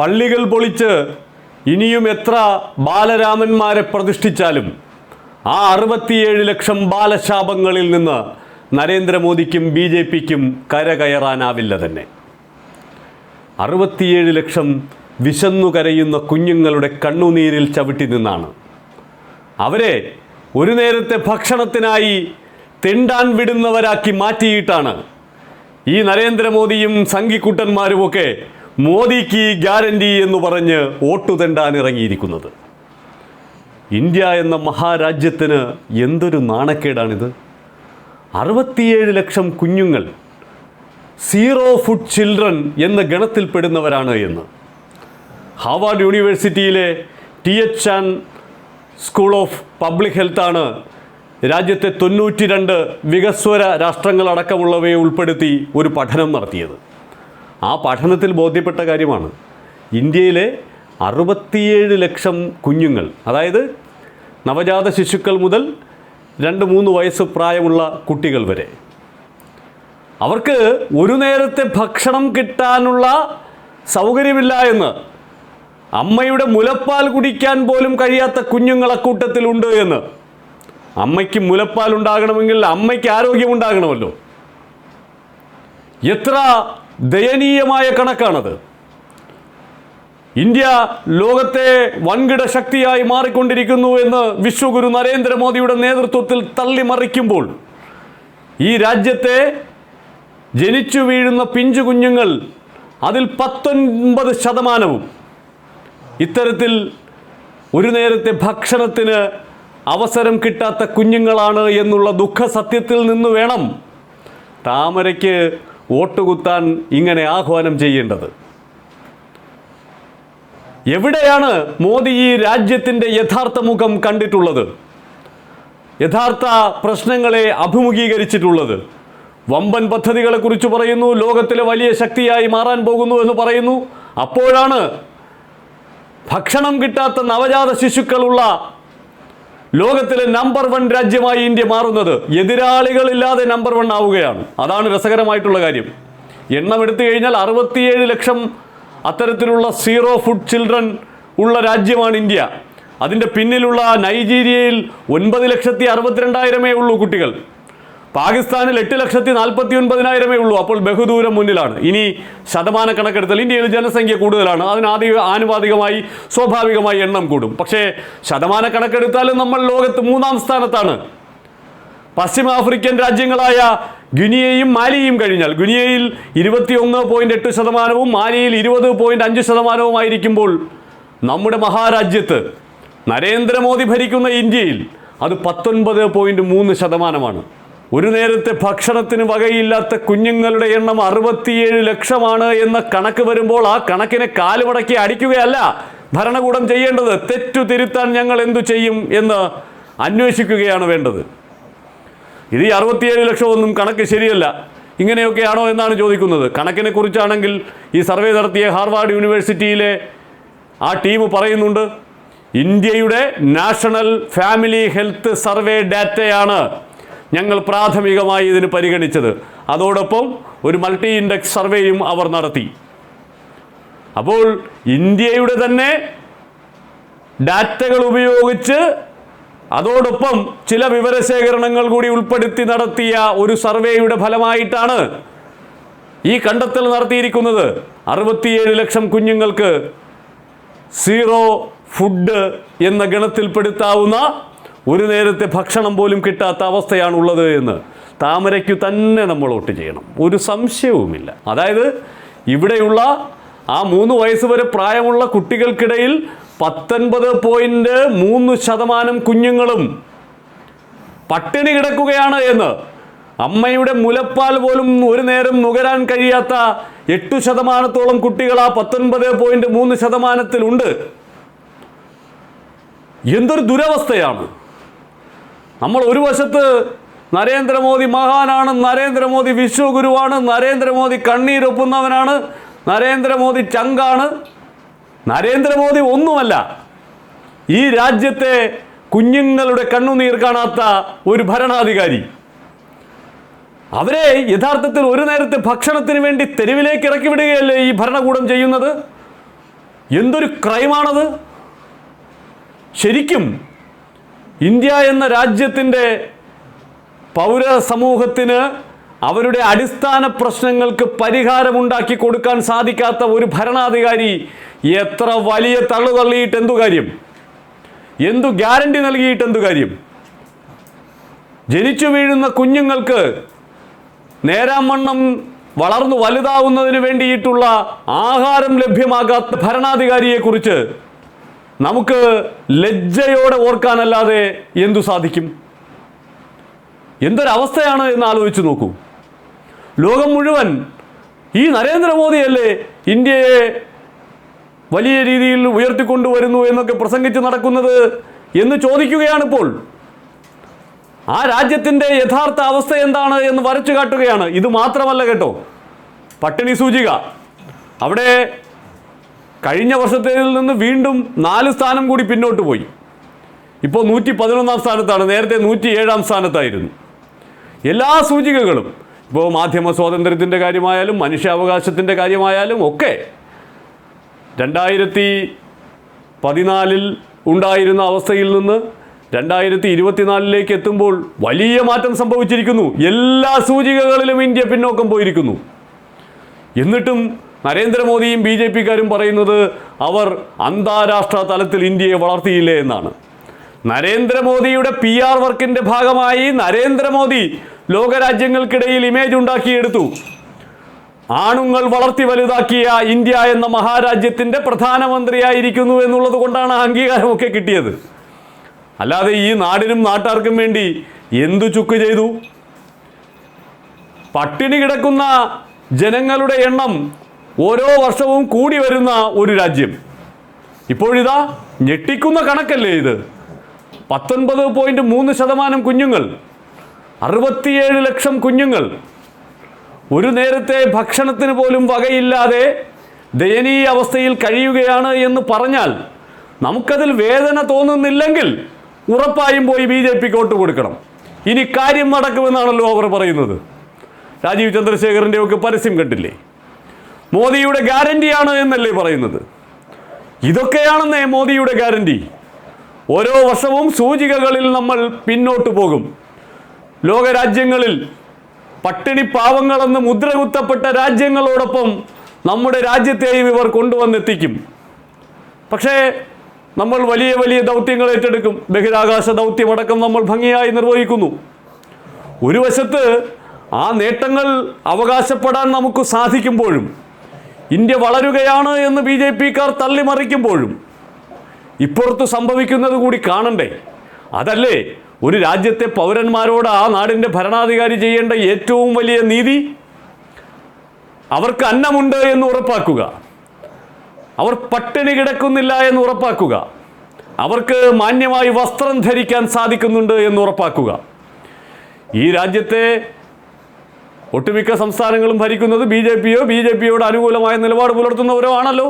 പള്ളികൾ പൊളിച്ച് ഇനിയും എത്ര ബാലരാമന്മാരെ പ്രതിഷ്ഠിച്ചാലും ആ അറുപത്തിയേഴ് ലക്ഷം ബാലശാപങ്ങളിൽ നിന്ന് നരേന്ദ്രമോദിക്കും ബി ജെ പിക്കും കരകയറാനാവില്ല തന്നെ. അറുപത്തിയേഴ് ലക്ഷം വിശന്നു കരയുന്ന കുഞ്ഞുങ്ങളുടെ കണ്ണുനീരിൽ ചവിട്ടി നിന്നാണ്. അവരെ ഒരു നേരത്തെ ഭക്ഷണത്തിനായി തിണ്ടാൻ വിടുന്നവരാക്കി മാറ്റിയിട്ടാണ് ഈ നരേന്ദ്രമോദിയും സംഘിക്കുട്ടന്മാരുമൊക്കെ മോദിക്ക് ഗ്യാരണ്ടി എന്ന് പറഞ്ഞ് വോട്ടു തെണ്ടാൻ ഇറങ്ങിയിരിക്കുന്നത്. ഇന്ത്യ എന്ന മഹാരാജ്യത്തിന് എന്തൊരു നാണക്കേടാണിത്. അറുപത്തിയേഴ് ലക്ഷം കുഞ്ഞുങ്ങൾ സീറോ ഫുഡ് ചിൽഡ്രൻ എന്ന ഗണത്തിൽപ്പെടുന്നവരാണ് എന്ന്. ഹാവാർഡ് യൂണിവേഴ്സിറ്റിയിലെ T H and school of public ഹെൽത്താണ് രാജ്യത്തെ തൊണ്ണൂറ്റി രണ്ട് വികസ്വര രാഷ്ട്രങ്ങളടക്കമുള്ളവയെ ഉൾപ്പെടുത്തി ഒരു പഠനം നടത്തിയത്. ആ പഠനത്തിൽ ബോധ്യപ്പെട്ട കാര്യമാണ്. ഇന്ത്യയിലെ അറുപത്തിയേഴ് ലക്ഷം കുഞ്ഞുങ്ങൾ അതായത് നവജാത ശിശുക്കൾ മുതൽ രണ്ട് മൂന്ന് വയസ്സ് പ്രായമുള്ള കുട്ടികൾ വരെ. അവർക്ക് ഒരു നേരത്തെ ഭക്ഷണം കിട്ടാനുള്ള സൗകര്യമില്ല എന്ന് അമ്മയുടെ മുലപ്പാൽ കുടിക്കാൻ പോലും കഴിയാത്ത കുഞ്ഞുങ്ങളെ കൂട്ടത്തിലുണ്ട് എന്ന്. അമ്മയ്ക്ക് മുലപ്പാൽ ഉണ്ടാകണമെങ്കിൽ അമ്മയ്ക്ക് ആരോഗ്യമുണ്ടാകണമല്ലോ എത്ര ദയനീയമായ കണക്കാണത്. ഇന്ത്യ ലോകത്തെ വൻകിട ശക്തിയായി മാറിക്കൊണ്ടിരിക്കുന്നു എന്ന് വിശ്വഗുരു നരേന്ദ്രമോദിയുടെ നേതൃത്വത്തിൽ തള്ളിമറിക്കുമ്പോൾ ഈ രാജ്യത്തെ ജനിച്ചു വീഴുന്ന പിഞ്ചു കുഞ്ഞുങ്ങൾ അതിൽ പത്തൊൻപത് ശതമാനവും ഇത്തരത്തിൽ ഒരു നേരത്തെ ഭക്ഷണത്തിന് അവസരം കിട്ടാത്ത കുഞ്ഞുങ്ങളാണ് എന്നുള്ള ദുഃഖ സത്യത്തിൽ നിന്ന് വേണം താമരയ്ക്ക് വോട്ട് കുത്താൻ ഇങ്ങനെ ആഹ്വാനം ചെയ്യേണ്ടത്? എവിടെയാണ് മോദി ഈ രാജ്യത്തിന്റെ യഥാർത്ഥ മുഖം കണ്ടിട്ടുള്ളത്? യഥാർത്ഥ പ്രശ്നങ്ങളെ അഭിമുഖീകരിച്ചിട്ടുള്ളത്? വമ്പൻ പദ്ധതികളെക്കുറിച്ച് പറയുന്നു ലോകത്തിലെ വലിയ ശക്തിയായി മാറാൻ പോകുന്നു എന്ന് പറയുന്നു. അപ്പോഴാണ് ഭക്ഷണം കിട്ടാത്ത നവജാത ശിശുക്കളുള്ള ലോകത്തിലെ നമ്പർ വൺ രാജ്യമായി ഇന്ത്യ മാറുന്നത് എതിരാളികളില്ലാതെ നമ്പർ വൺ ആവുകയാണ്. അതാണ് രസകരമായിട്ടുള്ള കാര്യം. എണ്ണം എടുത്തു കഴിഞ്ഞാൽ അറുപത്തിയേഴ് ലക്ഷം അത്തരത്തിലുള്ള സീറോ ഫുഡ് ചിൽഡ്രൻ ഉള്ള രാജ്യമാണ് ഇന്ത്യ. അതിന്റെ പിന്നിലുള്ള നൈജീരിയയിൽ ഒൻപത് ലക്ഷത്തി അറുപത്തിരണ്ടായിരമേ ഉള്ളൂ കുട്ടികൾ. പാകിസ്ഥാനിൽ എട്ട് ലക്ഷത്തി നാൽപ്പത്തി ഒൻപതിനായിരമേ ഉള്ളൂ. അപ്പോൾ ബഹുദൂരം മുന്നിലാണ്. ഇനി ശതമാന കണക്കെടുത്താൽ ഇന്ത്യയിൽ ജനസംഖ്യ കൂടുതലാണ്. അതിനാദ്യ ആനുപാതികമായി സ്വാഭാവികമായി എണ്ണം കൂടും. പക്ഷേ ശതമാന കണക്കെടുത്താലും നമ്മൾ ലോകത്ത് മൂന്നാം സ്ഥാനത്താണ്. പശ്ചിമ ആഫ്രിക്കൻ രാജ്യങ്ങളായ ഗുനിയയും മാലിയും കഴിഞ്ഞാൽ ഗുനിയയിൽ ഇരുപത്തിയൊന്ന് പോയിന്റ് എട്ട് ശതമാനവും മാലിയിൽ ഇരുപത് പോയിന്റ് അഞ്ച് ശതമാനവുമായിരിക്കുമ്പോൾ നമ്മുടെ മഹാരാജ്യത്ത് നരേന്ദ്രമോദി ഭരിക്കുന്ന ഇന്ത്യയിൽ അത് പത്തൊൻപത് പോയിന്റ് മൂന്ന് ശതമാനമാണ്. ഒരു നേരത്തെ ഭക്ഷണത്തിന് വകയില്ലാത്ത കുഞ്ഞുങ്ങളുടെ എണ്ണം അറുപത്തിയേഴ് ലക്ഷമാണ് എന്ന കണക്ക് വരുമ്പോൾ ആ കണക്കിനെ കാലുമടക്കി അടിക്കുകയല്ല ഭരണകൂടം ചെയ്യേണ്ടത് തെറ്റു തിരുത്താൻ ഞങ്ങൾ എന്തു ചെയ്യും എന്ന് അന്വേഷിക്കുകയാണ് വേണ്ടത്. ഇത് ഈ അറുപത്തിയേഴ് ലക്ഷമൊന്നും കണക്ക് ശരിയല്ല. ഇങ്ങനെയൊക്കെയാണോ എന്നാണ് ചോദിക്കുന്നത്. കണക്കിനെ കുറിച്ചാണെങ്കിൽ ഈ സർവേ നടത്തിയ ഹാർവാർഡ് യൂണിവേഴ്സിറ്റിയിലെ ആ ടീം പറയുന്നുണ്ട് ഇന്ത്യയുടെ നാഷണൽ ഫാമിലി ഹെൽത്ത് സർവേ ഡാറ്റയാണ് ഞങ്ങൾ പ്രാഥമികമായി ഇതിന് പരിഗണിച്ചത്. അതോടൊപ്പം ഒരു മൾട്ടി ഇൻഡെക്സ് സർവേയും അവർ നടത്തി. അപ്പോൾ ഇന്ത്യയുടെ തന്നെ ഡാറ്റകൾ ഉപയോഗിച്ച് അതോടൊപ്പം ചില വിവരശേഖരണങ്ങൾ കൂടി ഉൾപ്പെടുത്തി നടത്തിയ ഒരു സർവേയുടെ ഫലമായിട്ടാണ് ഈ കണ്ടെത്തൽ നടത്തിയിരിക്കുന്നത്. അറുപത്തിയേഴ് ലക്ഷം കുഞ്ഞുങ്ങൾക്ക് സീറോ ഫുഡ് എന്ന ഗണത്തിൽപ്പെടുത്താവുന്ന ഒരു നേരത്തെ ഭക്ഷണം പോലും കിട്ടാത്ത അവസ്ഥയാണുള്ളത് എന്ന് താമരയ്ക്കു തന്നെ നമ്മൾ വോട്ട് ചെയ്യണം. ഒരു സംശയവുമില്ല. അതായത് ഇവിടെയുള്ള ആ മൂന്ന് വയസ്സ് വരെ പ്രായമുള്ള കുട്ടികൾക്കിടയിൽ പത്തൊൻപത് പോയിന്റ് മൂന്ന് ശതമാനം കുഞ്ഞുങ്ങളും പട്ടിണി കിടക്കുകയാണ് എന്ന് അമ്മയുടെ മുലപ്പാൽ പോലും ഒരു നേരം നുകരാൻ കഴിയാത്ത എട്ടു ശതമാനത്തോളം കുട്ടികൾ ആ പത്തൊൻപത് പോയിന്റ് മൂന്ന് ശതമാനത്തിലുണ്ട്. എന്തൊരു ദുരവസ്ഥയാണ്. നമ്മൾ ഒരു വശത്ത് നരേന്ദ്രമോദി മഹാനാണ് നരേന്ദ്രമോദി വിശ്വഗുരുവാണ് നരേന്ദ്രമോദി കണ്ണീരൊപ്പുന്നവനാണ് നരേന്ദ്രമോദി ചങ്കാണ്. നരേന്ദ്രമോദി ഒന്നുമല്ല ഈ രാജ്യത്തെ കുഞ്ഞുങ്ങളുടെ കണ്ണുനീർ കാണാത്ത ഒരു ഭരണാധികാരി. അവരെ യഥാർത്ഥത്തിൽ ഒരു നേരത്തെ ഭക്ഷണത്തിന് വേണ്ടി തെരുവിലേക്ക് ഇറക്കി വിടുകയല്ലേ ഈ ഭരണകൂടം ചെയ്യുന്നത്? എന്തൊരു ക്രൈമാണത്? ശരിക്കും ഇന്ത്യ എന്ന രാജ്യത്തിന്റെ പൗര സമൂഹത്തിന് അവരുടെ അടിസ്ഥാന പ്രശ്നങ്ങൾക്ക് പരിഹാരമുണ്ടാക്കി കൊടുക്കാൻ സാധിക്കാത്ത ഒരു ഭരണാധികാരി എത്ര വലിയ തള്ളു തള്ളിയിട്ട് എന്തു കാര്യം? എന്തു ഗ്യാരണ്ടി നൽകിയിട്ട് എന്തു കാര്യം? ജനിച്ചു വീഴുന്ന കുഞ്ഞുങ്ങൾക്ക് നേരാമണ്ണം വളർന്നു വലുതാവുന്നതിന് വേണ്ടിയിട്ടുള്ള ആഹാരം ലഭ്യമാകാത്ത ഭരണാധികാരിയെക്കുറിച്ച് നമുക്ക് ലജ്ജയോടെ ഓർക്കാനല്ലാതെ എന്തു സാധിക്കും? എന്തൊരവസ്ഥയാണ് എന്ന് ആലോചിച്ച് നോക്കൂ. ലോകം മുഴുവൻ ഈ നരേന്ദ്രമോദിയല്ലേ ഇന്ത്യയെ വലിയ രീതിയിൽ ഉയർത്തിക്കൊണ്ടുവരുന്നു എന്നൊക്കെ പ്രസംഗിച്ച് നടക്കുന്നത് എന്ന് ചോദിക്കുകയാണിപ്പോൾ. ആ രാജ്യത്തിന്റെ യഥാർത്ഥ അവസ്ഥ എന്താണ് എന്ന് വരച്ചു കാട്ടുകയാണ്. ഇത് മാത്രമല്ല കേട്ടോ. പട്ടിണി സൂചിക. അവിടെ കഴിഞ്ഞ വർഷത്തേതിൽ നിന്ന് വീണ്ടും നാല് സ്ഥാനം കൂടി പിന്നോട്ട് പോയി. ഇപ്പോൾ നൂറ്റി പതിനൊന്നാം സ്ഥാനത്താണ്. നേരത്തെ നൂറ്റി ഏഴാം സ്ഥാനത്തായിരുന്നു. എല്ലാ സൂചികകളും ഇപ്പോൾ മാധ്യമ സ്വാതന്ത്ര്യത്തിന്റെ കാര്യമായാലും മനുഷ്യാവകാശത്തിന്റെ കാര്യമായാലും ഒക്കെ രണ്ടായിരത്തി പതിനാലിൽ ഉണ്ടായിരുന്ന അവസ്ഥയിൽ നിന്ന് രണ്ടായിരത്തി ഇരുപത്തിനാലിലേക്ക് എത്തുമ്പോൾ വലിയ മാറ്റം സംഭവിച്ചിരിക്കുന്നു. എല്ലാ സൂചികകളിലും ഇന്ത്യ പിന്നോക്കം പോയിരിക്കുന്നു. എന്നിട്ടും നരേന്ദ്രമോദിയും ബി ജെ പിക്കാരും പറയുന്നത് അവർ അന്താരാഷ്ട്ര തലത്തിൽ ഇന്ത്യയെ വളർത്തിയില്ലേ എന്നാണ്. നരേന്ദ്രമോദിയുടെ പി ആർ വർക്കിന്റെ ഭാഗമായി നരേന്ദ്രമോദി ലോകരാജ്യങ്ങൾക്കിടയിൽ ഇമേജ് ഉണ്ടാക്കിയെടുത്തു. ആണുങ്ങൾ വളർത്തി വലുതാക്കിയ ഇന്ത്യ എന്ന മഹാരാജ്യത്തിന്റെ പ്രധാനമന്ത്രിയായിരിക്കുന്നു എന്നുള്ളത് കൊണ്ടാണ് അംഗീകാരമൊക്കെ കിട്ടിയത്. അല്ലാതെ ഈ നാടിനും നാട്ടാർക്കും വേണ്ടി എന്തു ചുക്ക് ചെയ്തു? പട്ടിണി കിടക്കുന്ന ജനങ്ങളുടെ എണ്ണം ഓരോ വർഷവും കൂടി വരുന്ന ഒരു രാജ്യം. ഇപ്പോഴിതാ ഞെട്ടിക്കുന്ന കണക്കല്ലേ ഇത്. പത്തൊൻപത് പോയിന്റ് മൂന്ന് ശതമാനം കുഞ്ഞുങ്ങൾ അറുപത്തിയേഴ് ലക്ഷം കുഞ്ഞുങ്ങൾ. ഒരു നേരത്തെ ഭക്ഷണത്തിന് പോലും വകയില്ലാതെ ദയനീയ അവസ്ഥയിൽ കഴിയുകയാണ് എന്ന് പറഞ്ഞാൽ നമുക്കതിൽ വേദന തോന്നുന്നില്ലെങ്കിൽ ഉറപ്പായും പോയി ബി ജെ പിക്ക് വോട്ട് കൊടുക്കണം. ഇനി കാര്യം നടക്കുമെന്നാണല്ലോ അവർ പറയുന്നത്. രാജീവ് ചന്ദ്രശേഖരന്റെയൊക്കെ പരസ്യം കണ്ടില്ലേ? മോദിയുടെ ഗ്യാരണ്ടിയാണ് എന്നല്ലേ പറയുന്നത്? ഇതൊക്കെയാണെന്നേ മോദിയുടെ ഗ്യാരണ്ടി. ഓരോ വർഷവും സൂചികകളിൽ നമ്മൾ പിന്നോട്ട് പോകും. ലോകരാജ്യങ്ങളിൽ പട്ടിണി പാവങ്ങളെന്ന് മുദ്രകുത്തപ്പെട്ട രാജ്യങ്ങളോടൊപ്പം നമ്മുടെ രാജ്യത്തെയും ഇവർ കൊണ്ടുവന്നെത്തിക്കും. പക്ഷേ നമ്മൾ വലിയ വലിയ ദൗത്യങ്ങൾ ഏറ്റെടുക്കും. ബഹിരാകാശ ദൗത്യമടക്കം നമ്മൾ ഭംഗിയായി നിർവഹിക്കുന്നു. ഒരു വശത്ത് ആ നേട്ടങ്ങൾ അവകാശപ്പെടാൻ നമുക്ക് സാധിക്കുമ്പോഴും ഇന്ത്യ വളരുകയാണ് എന്ന് ബി ജെ പിക്കാർ തള്ളിമറിക്കുമ്പോഴും ഇപ്പുറത്ത് സംഭവിക്കുന്നത് കൂടി കാണണ്ടേ? അതല്ലേ ഒരു രാജ്യത്തെ പൗരന്മാരോട് ആ നാടിന്റെ ഭരണാധികാരി ചെയ്യേണ്ട ഏറ്റവും വലിയ നീതി? അവർക്ക് അന്നമുണ്ട് എന്ന് ഉറപ്പാക്കുക. അവർ പട്ടിണി കിടക്കുന്നില്ല എന്ന് ഉറപ്പാക്കുക. അവർക്ക് മാന്യമായി വസ്ത്രം ധരിക്കാൻ സാധിക്കുന്നുണ്ട് എന്ന് ഉറപ്പാക്കുക. ഈ രാജ്യത്തെ ഒട്ടുമിക്ക സംസ്ഥാനങ്ങളും ഭരിക്കുന്നത് ബി ജെ പിയോ ബി ജെ പിയോട് അനുകൂലമായ നിലപാട് പുലർത്തുന്നവരോ ആണല്ലോ